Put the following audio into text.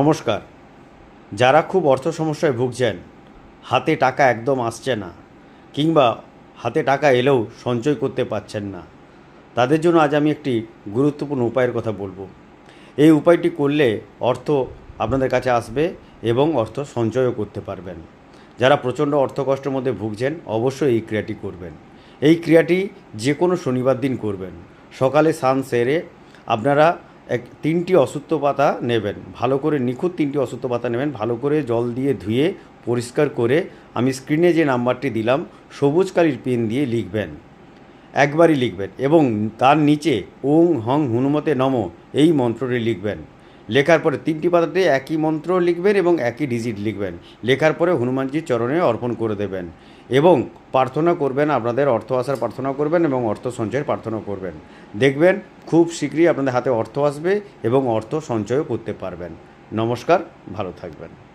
নমস্কার। যারা খুব অর্থ সমস্যায় ভুগছেন, হাতে টাকা একদম আসছে না, কিংবা হাতে টাকা এলেও সঞ্চয় করতে পারছেন না, তাদের জন্য আজ আমি একটি গুরুত্বপূর্ণ উপায়ের কথা বলব। এই উপায়টি করলে অর্থ আপনাদের কাছে আসবে এবং অর্থ সঞ্চয়ও করতে পারবেন। যারা প্রচণ্ড অর্থ কষ্টের মধ্যে ভুগছেন, অবশ্যই এই ক্রিয়াটি করবেন। এই ক্রিয়াটি যে কোনো শনিবার দিন করবেন। সকালে স্নান সেরে আপনারা এক, তিনটি অসুস্থ পাতা নেবেন। ভালো করে, নিখুঁত তিনটি অসুস্থ পাতা নেবেন। ভালো করে জল দিয়ে ধুয়ে, পরিষ্কার করে আমি স্ক্রিনে যে নাম্বারটি দিলাম, সবুজ কালির পেন দিয়ে লিখবেন। একবারই লিখবেন এবং তার নিচে ওং হং হনুমতে নম এই মন্ত্রটি লিখবেন। লেখার পরে তিনটি পাতাতে একই মন্ত্র লিখবেন এবং একই ডিজিট লিখবেন। লেখার পরে হনুমানজির চরণে অর্পণ করে দেবেন। এবং প্রার্থনা করবেন, আপনাদের অর্থ আসার প্রার্থনা করবেন এবং অর্থ সঞ্চয়ের প্রার্থনা করবেন। দেখবেন, খুব শীঘ্রই আপনাদের হাতে অর্থ আসবে এবং অর্থ সঞ্চয়ও করতে পারবেন। নমস্কার, ভালো থাকবেন।